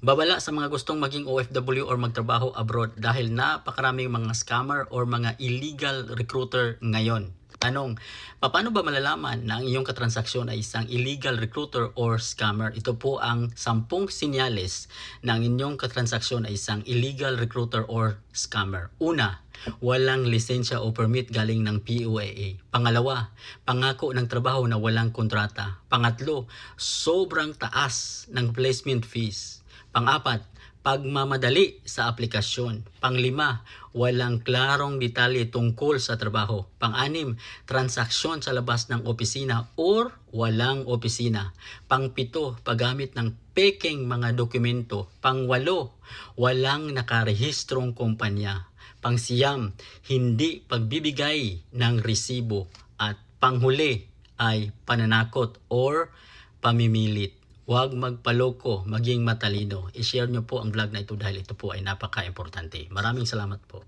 Babala sa mga gustong maging OFW or magtrabaho abroad dahil napakaraming mga scammer or mga illegal recruiter ngayon. Tanong, paano ba malalaman na ang iyong katransaksyon ay isang illegal recruiter or scammer? Ito po ang sampung sinyales na ang inyong katransaksyon ay isang illegal recruiter or scammer. Una, walang lisensya o permit galing ng PUAA. Pangalawa, pangako ng trabaho na walang kontrata. Pangatlo, sobrang taas ng placement fees. Pang-apat, pagmamadali sa aplikasyon. Panglima, walang klarong detalye tungkol sa trabaho. Pang-anim, transaksyon sa labas ng opisina or walang opisina. Pang-pito, paggamit ng peking mga dokumento. Pang-walo, walang nakarehistrong kumpanya. Pang-siyam, hindi pagbibigay ng resibo. At panghuli ay pananakot or pamimilit. Huwag magpaloko, maging matalino. I-share nyo po ang vlog na ito dahil ito po ay napaka-importante. Maraming salamat po.